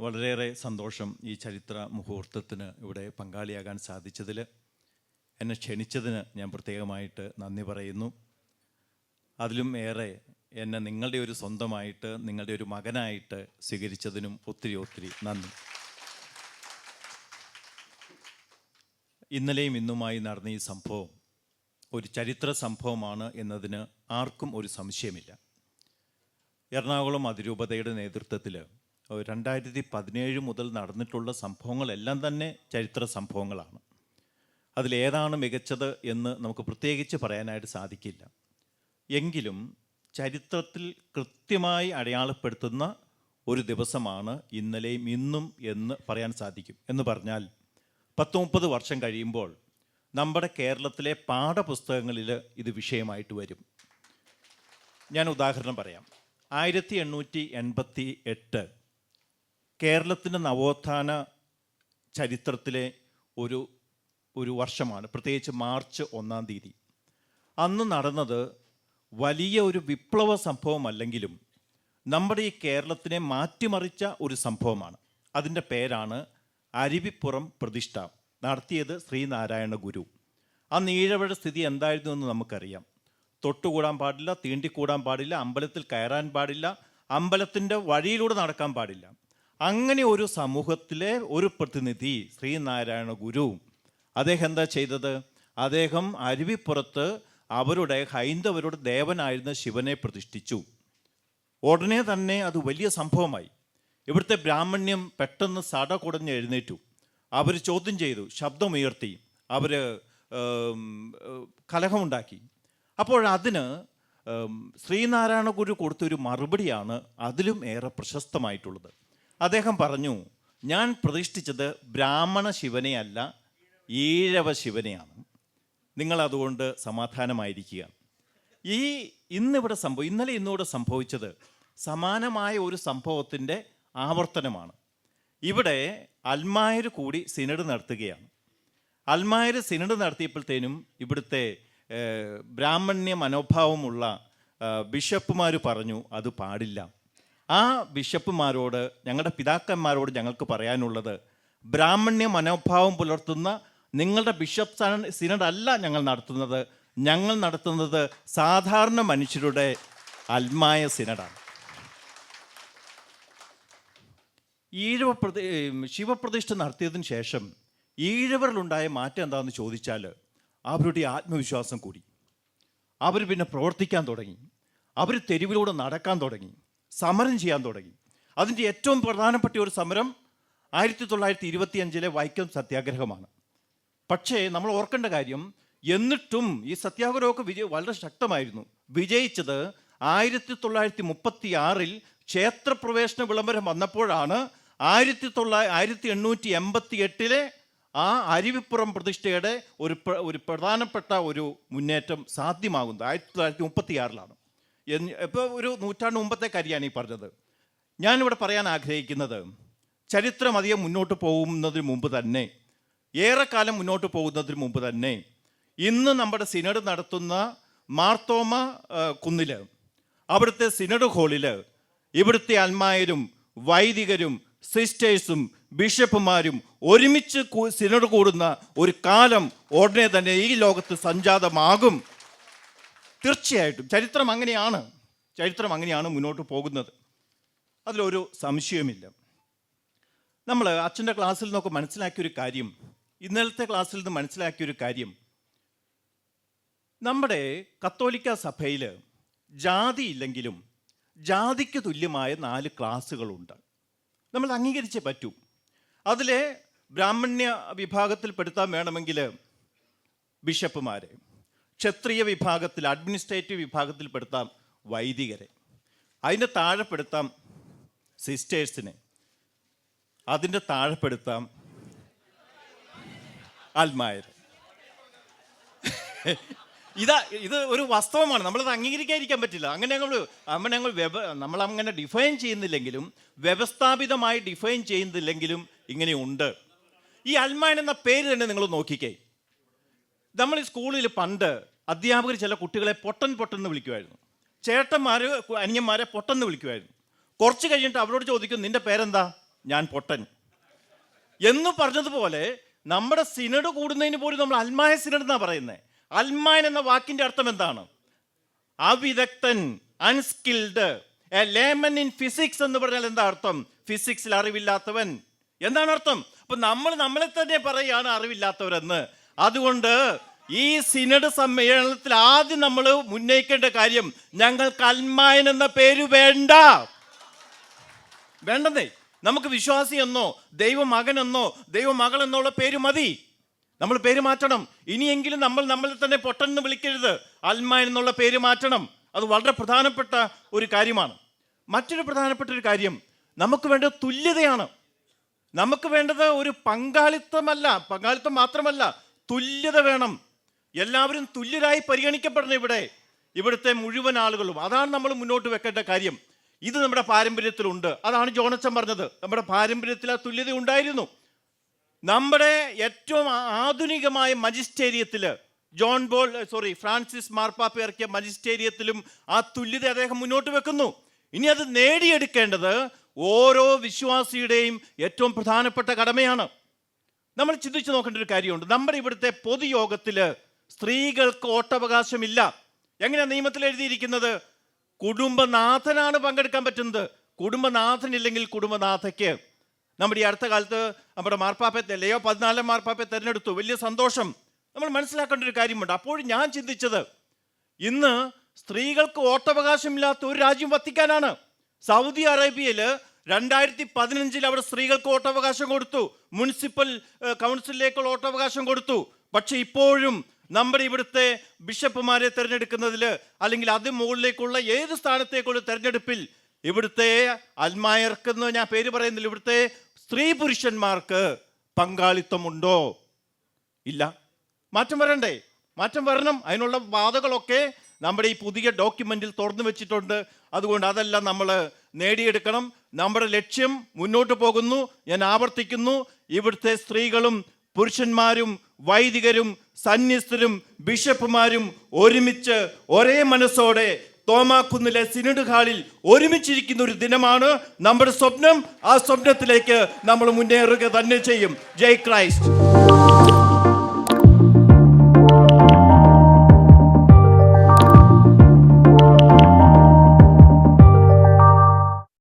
വളരെയേറെ സന്തോഷം ഈ ചരിത്ര മുഹൂർത്തത്തിന് ഇവിടെ പങ്കാളിയാകാൻ സാധിച്ചതിൽ. എന്നെ ക്ഷണിച്ചതിന് ഞാൻ പ്രത്യേകമായിട്ട് നന്ദി പറയുന്നു. അതിലും ഏറെ എന്നെ നിങ്ങളുടെ ഒരു സ്വന്തമായിട്ട് നിങ്ങളുടെ ഒരു മകനായിട്ട് സ്വീകരിച്ചതിനും ഒത്തിരി ഒത്തിരി നന്ദി. ഇന്നലെയും ഇന്നുമായി നടന്ന ഈ സംഭവം ഒരു ചരിത്ര സംഭവമാണ് എന്നതിന് ആർക്കും ഒരു സംശയമില്ല. എറണാകുളം അതിരൂപതയുടെ നേതൃത്വത്തിൽ രണ്ടായിരത്തി പതിനേഴ് മുതൽ നടന്നിട്ടുള്ള സംഭവങ്ങളെല്ലാം തന്നെ ചരിത്ര സംഭവങ്ങളാണ്. അതിലേതാണ് മികച്ചത് എന്ന് നമുക്ക് പ്രത്യേകിച്ച് പറയാനായിട്ട് സാധിക്കില്ല. എങ്കിലും ചരിത്രത്തിൽ കൃത്യമായി അടയാളപ്പെടുത്തുന്ന ഒരു ദിവസമാണ് ഇന്നലെയും ഇന്നും എന്ന് പറയാൻ സാധിക്കും. എന്ന് പറഞ്ഞാൽ പത്ത് മുപ്പത് വർഷം കഴിയുമ്പോൾ നമ്മുടെ കേരളത്തിലെ പാഠപുസ്തകങ്ങളിൽ ഇത് വിഷയമായിട്ട് വരും. ഞാൻ ഉദാഹരണം പറയാം. ആയിരത്തി എണ്ണൂറ്റി എൺപത്തി എട്ട് കേരളത്തിന്റെ നവോത്ഥാന ചരിത്രത്തിലെ ഒരു ഒരു വർഷമാണ്. പ്രത്യേകിച്ച് മാർച്ച് ഒന്നാം തീയതി. അന്ന് നടന്നത് വലിയ ഒരു വിപ്ലവ സംഭവമല്ലെങ്കിലും നമ്മുടെ ഈ കേരളത്തിനെ മാറ്റിമറിച്ച ഒരു സംഭവമാണ്. അതിന്റെ പേരാണ് അരുവിപ്പുറം പ്രതിഷ്ഠ. നടത്തിയത് ശ്രീനാരായണ ഗുരു. അന്ന് ഈഴവയുടെ സ്ഥിതി എന്തായിരുന്നു എന്ന് നമുക്കറിയാം. തൊട്ടുകൂടാൻ പാടില്ല തീണ്ടിക്കൂടാൻ പാടില്ല അമ്പലത്തിൽ കയറാൻ പാടില്ല അമ്പലത്തിന്റെ വഴിയിലൂടെ നടക്കാൻ പാടില്ല. അങ്ങനെ ഒരു സമൂഹത്തിലെ ഒരു പ്രതിനിധി ശ്രീനാരായണ ഗുരു അദ്ദേഹം എന്താ ചെയ്തത്? അദ്ദേഹം അരുവിപ്പുറത്ത് അവരുടെ ഹൈന്ദവരുടെ ദേവനായിരുന്ന ശിവനെ പ്രതിഷ്ഠിച്ചു. ഉടനെ തന്നെ അത് വലിയ സംഭവമായി. ഇവിടുത്തെ ബ്രാഹ്മണ്യം പെട്ടെന്ന് സട കുടഞ്ഞ് എഴുന്നേറ്റു. അവർ ചോദ്യം ചെയ്തു ശബ്ദമുയർത്തി അവർ കലഹമുണ്ടാക്കി. ഉം, ശ്രീനാരായണ ഗുരു കൊടുത്തൊരു മറുപടിയാണ് അതിലും ഏറെ പ്രശസ്തമായിട്ടുള്ളത്. അദ്ദേഹം പറഞ്ഞു ഞാൻ പ്രതിഷ്ഠിച്ചത് ബ്രാഹ്മണ ശിവനെയല്ല ഈഴവ ശിവനെയാണ്. നിങ്ങൾ അതുകൊണ്ട് സമാധാനമായിരിക്കുക. ഈ ഇന്നിവിടെ സംഭവം ഇന്നലെ ഇന്നിവിടെ സംഭവിച്ചത് സമാനമായ ഒരു സംഭവത്തിന്റെ ആവർത്തനമാണ്. ഇവിടെ അൽമായർ കൂടി സിനഡ് നടത്തുകയാണ്. അൽമായർ സിനഡ് നടത്തിയപ്പോഴത്തേനും ഇവിടുത്തെ ബ്രാഹ്മണ്യ മനോഭാവമുള്ള ബിഷപ്പുമാർ പറഞ്ഞു അത് പാടില്ല. ആ ബിഷപ്പുമാരോട് ഞങ്ങളുടെ പിതാക്കന്മാരോട് ഞങ്ങൾക്ക് പറയാനുള്ളത് ബ്രാഹ്മണ്യ മനോഭാവം പുലർത്തുന്ന നിങ്ങളുടെ ബിഷപ്പ് സന- സിനഡ് അല്ല ഞങ്ങൾ നടത്തുന്നത്. ഞങ്ങൾ നടത്തുന്നത് സാധാരണ മനുഷ്യരുടെ അൽമായ സിനഡാണ്. ഈഴവ പ്രതി ശിവപ്രതിഷ്ഠ നടത്തിയതിന് ശേഷം ഈഴവരിലുണ്ടായ മാറ്റം എന്താണെന്ന് ചോദിച്ചാൽ അവരുടെ ആത്മവിശ്വാസം കൂടി. അവർ പിന്നെ പ്രവർത്തിക്കാൻ തുടങ്ങി. അവർ തെരുവിലൂടെ നടക്കാൻ തുടങ്ങി. സമരം ചെയ്യാൻ തുടങ്ങി. അതിന്റെ ഏറ്റവും പ്രധാനപ്പെട്ട ഒരു സമരം ആയിരത്തി തൊള്ളായിരത്തി ഇരുപത്തി അഞ്ചിലെ വൈക്കം സത്യാഗ്രഹമാണ്. പക്ഷേ നമ്മൾ ഓർക്കേണ്ട കാര്യം എന്നിട്ടും ഈ സത്യാഗ്രഹമൊക്കെ വിജയ വളരെ ശക്തമായിരുന്നു. വിജയിച്ചത് ആയിരത്തി തൊള്ളായിരത്തി മുപ്പത്തി ആറിൽ ക്ഷേത്രപ്രവേശന വിളംബരം വന്നപ്പോഴാണ് ആയിരത്തി തൊള്ളായിരത്തി ആയിരത്തി എണ്ണൂറ്റി എൺപത്തി എട്ടിലെ ആ അരുവിപ്പുറം പ്രതിഷ്ഠയുടെ ഒരു ഒരു പ്രധാനപ്പെട്ട ഒരു മുന്നേറ്റം സാധ്യമാകുന്നത് ആയിരത്തി തൊള്ളായിരത്തി മുപ്പത്തി ആറിലാണ് ഇപ്പോൾ ഒരു നൂറ്റാണ്ട് മുമ്പത്തെ കാര്യമാണ് ഈ പറഞ്ഞത്. ഞാനിവിടെ പറയാൻ ആഗ്രഹിക്കുന്നത് ചരിത്രം അധികം മുന്നോട്ട് പോകുന്നതിന് മുമ്പ് തന്നെ ഏറെക്കാലം മുന്നോട്ട് പോകുന്നതിന് മുമ്പ് തന്നെ ഇന്ന് നമ്മുടെ സിനഡ് നടത്തുന്ന മാർത്തോമ കുന്നിൽ അവിടുത്തെ സിനഡ് ഹാളിൽ ഇവിടുത്തെ അന്മാരും വൈദികരും സിസ്റ്റേഴ്സും ബിഷപ്പുമാരും ഒരുമിച്ച് സിനഡ് കൂടുന്ന ഒരു കാലം ഉടനെ തന്നെ ഈ ലോകത്ത് സംജാതമാകും. തീർച്ചയായിട്ടും ചരിത്രം അങ്ങനെയാണ്. ചരിത്രം അങ്ങനെയാണ് മുന്നോട്ട് പോകുന്നത്. അതിലൊരു സംശയമില്ല നമ്മൾ അച്ഛന്റെ ക്ലാസ്സിൽ നിന്നൊക്കെ മനസ്സിലാക്കിയൊരു കാര്യം ഇന്നലത്തെ ക്ലാസ്സിൽ നിന്ന് മനസ്സിലാക്കിയൊരു കാര്യം. നമ്മുടെ കത്തോലിക്ക സഭയിൽ ജാതി ഇല്ലെങ്കിലും ജാതിക്ക് തുല്യമായ നാല് ക്ലാസ്സുകളുണ്ട്. നമ്മൾ അംഗീകരിച്ചേ പറ്റൂ. അതിലെ ബ്രാഹ്മണ്യ വിഭാഗത്തിൽപ്പെടുത്താൻ വേണമെങ്കിൽ ബിഷപ്പുമാരെ ക്ഷത്രിയ വിഭാഗത്തിൽ അഡ്മിനിസ്ട്രേറ്റീവ് വിഭാഗത്തിൽപ്പെടുത്താം വൈദികരെ. അതിന്റെ താഴെപ്പെടുത്താം സിസ്റ്റേഴ്സിനെ അതിന്റെ താഴെപ്പെടുത്താം ആത്മായരെ ഇതാ ഇത് ഒരു വാസ്തവമാണ്. നമ്മളത് അംഗീകരിക്കാതിരിക്കാൻ പറ്റില്ല. അങ്ങനെ ഞങ്ങൾ അങ്ങനെ ഞങ്ങൾ വ്യവ നമ്മൾ അങ്ങനെ ഡിഫൈൻ ചെയ്യുന്നില്ലെങ്കിലും വ്യവസ്ഥാപിതമായി ഡിഫൈൻ ചെയ്യുന്നില്ലെങ്കിലും ഇങ്ങനെയുണ്ട്. ഈ അൽമാൻ എന്ന പേര് തന്നെ നിങ്ങൾ നോക്കിക്കേ. നമ്മൾ ഈ സ്കൂളിൽ പണ്ട് അധ്യാപകർ ചില കുട്ടികളെ പൊട്ടൻ എന്ന് വിളിക്കുമായിരുന്നു. ചേട്ടന്മാർ അനിയന്മാരെ പൊട്ടെന്ന് വിളിക്കുമായിരുന്നു. കുറച്ച് കഴിഞ്ഞിട്ട് അവരോട് ചോദിക്കും നിന്റെ പേരെന്താ? ഞാൻ പൊട്ടൻ. എന്ന് പറഞ്ഞതുപോലെ നമ്മുടെ സിനഡ് കൂടുന്നതിന് പോലും നമ്മൾ അൽമായ സിനഡ് എന്നാണ് പറയുന്നത് അൽമായൻ എന്ന വാക്കിന്റെ അർത്ഥം എന്താണ്? അവിദഗ്ധൻ unskilled a layman in physics എന്ന് പറഞ്ഞാൽ എന്താ അർത്ഥം? ഫിസിക്സിൽ അറിവില്ലാത്തവൻ. എന്താണ് അർത്ഥം? അപ്പം നമ്മൾ നമ്മളെ തന്നെ പറയുകയാണ് അറിവില്ലാത്തവരെന്ന്. അതുകൊണ്ട് ഈ സിനഡ് സമ്മേളനത്തിൽ ആദ്യം നമ്മൾ ഉന്നയിക്കേണ്ട കാര്യം ഞങ്ങൾ കൽമായൻ എന്ന പേര് വേണ്ട. വേണ്ടെന്നേ. നമുക്ക് വിശ്വാസി എന്നോ ദൈവമകനെന്നോ ദൈവമകൾ എന്നുള്ള പേര് മതി. നമ്മൾ പേര് മാറ്റണം. ഇനിയെങ്കിലും നമ്മൾ നമ്മളെ തന്നെ പൊട്ടെന്ന് വിളിക്കരുത്. അൽമാൻ എന്നുള്ള പേര് മാറ്റണം. അത് വളരെ പ്രധാനപ്പെട്ട ഒരു കാര്യമാണ്. മറ്റൊരു പ്രധാനപ്പെട്ട ഒരു കാര്യം നമുക്ക് വേണ്ടത് തുല്യതയാണ്. നമുക്ക് വേണ്ടത് ഒരു പങ്കാളിത്തമല്ല. പങ്കാളിത്തം മാത്രമല്ല. തുല്യത വേണം. എല്ലാവരും തുല്യരായി പരിഗണിക്കപ്പെടണം ഇവിടെ. ഇവിടുത്തെ മുഴുവൻ ആളുകളും. അതാണ് നമ്മൾ മുന്നോട്ട് വെക്കേണ്ട കാര്യം. ഇത് നമ്മുടെ പാരമ്പര്യത്തിലുണ്ട്. അതാണ് ജോണച്ചൻ പറഞ്ഞത്. നമ്മുടെ പാരമ്പര്യത്തിൽ ആ തുല്യത ഉണ്ടായിരുന്നു. നമ്മുടെ ഏറ്റവും ആധുനികമായ മജിസ്റ്റേരിയത്തിൽ ജോൺ ബോൾ സോറി ഫ്രാൻസിസ് മാർപ്പാപ്പ ഇറക്കിയ മജിസ്റ്റേരിയത്തിലും ആ തുല്യത അദ്ദേഹം മുന്നോട്ട് വെക്കുന്നു. ഇനി അത് നേടിയെടുക്കേണ്ടത് ഓരോ വിശ്വാസിയുടെയും ഏറ്റവും പ്രധാനപ്പെട്ട കടമയാണ്. നമ്മൾ ചിന്തിച്ചു നോക്കേണ്ട ഒരു കാര്യമുണ്ട്. നമ്മുടെ ഇവിടുത്തെ പൊതുയോഗത്തിൽ സ്ത്രീകൾക്ക് ഓട്ടവകാശമില്ല. എങ്ങനെയാണ് നിയമത്തിൽ എഴുതിയിരിക്കുന്നത്? കുടുംബനാഥനാണ് പങ്കെടുക്കാൻ പറ്റുന്നത്. കുടുംബനാഥനില്ലെങ്കിൽ കുടുംബനാഥയ്ക്ക്. നമ്മുടെ ഈ അടുത്ത കാലത്ത് നമ്മുടെ മാർപ്പാപ്പയെ ലയോ പതിനാലാം മാർപ്പാപ്പയെ തിരഞ്ഞെടുത്തു. വലിയ സന്തോഷം. നമ്മൾ മനസ്സിലാക്കേണ്ട ഒരു കാര്യമുണ്ട്. അപ്പോൾ ഞാൻ ചിന്തിച്ചത് ഇന്ന് സ്ത്രീകൾക്ക് ഓട്ടവകാശമില്ലാത്ത ഒരു രാജ്യം വത്തിക്കാനാണ്. സൗദി അറേബ്യയിൽ രണ്ടായിരത്തി പതിനഞ്ചിൽ അവിടെ സ്ത്രീകൾക്ക് വോട്ടവകാശം കൊടുത്തു. മുനിസിപ്പൽ കൗൺസിലിലേക്കുള്ള വോട്ടവകാശം കൊടുത്തു. പക്ഷെ ഇപ്പോഴും നമ്മുടെ ഇവിടുത്തെ ബിഷപ്പുമാരെ തിരഞ്ഞെടുക്കുന്നതിൽ അല്ലെങ്കിൽ അത് മുകളിലേക്കുള്ള ഏത് സ്ഥാനത്തേക്കുള്ള തിരഞ്ഞെടുപ്പിൽ ഇവിടുത്തെ അൽമായർക്കെന്ന് ഞാൻ പേര് പറയുന്നില്ല. ഇവിടുത്തെ സ്ത്രീ പുരുഷന്മാർക്ക് പങ്കാളിത്തമുണ്ടോ? ഇല്ല. മാറ്റം വരണ്ടേ? മാറ്റം വരണം. അതിനുള്ള വാദകളൊക്കെ നമ്മുടെ ഈ പുതിയ ഡോക്യുമെന്റിൽ തുറന്നു വെച്ചിട്ടുണ്ട്. അതുകൊണ്ട് അതെല്ലാം നമ്മൾ നേടിയെടുക്കണം. നമ്മുടെ ലക്ഷ്യം മുന്നോട്ട് പോകുന്നു. ഞാൻ ആവർത്തിക്കുന്നു. ഇവിടുത്തെ സ്ത്രീകളും പുരുഷന്മാരും വൈദികരും സന്യസ്തരും ബിഷപ്പുമാരും ഒരുമിച്ച് ഒരേ മനസ്സോടെ തോമാക്കുന്നിലെ സിനഡ് ഹാളിൽ ഒരുമിച്ചിരിക്കുന്ന ഒരു ദിനമാണ് നമ്മുടെ സ്വപ്നം. ആ സ്വപ്നത്തിലേക്ക് നമ്മൾ മുന്നേറുക തന്നെ ചെയ്യും. ജയ് ക്രൈസ്റ്റ്.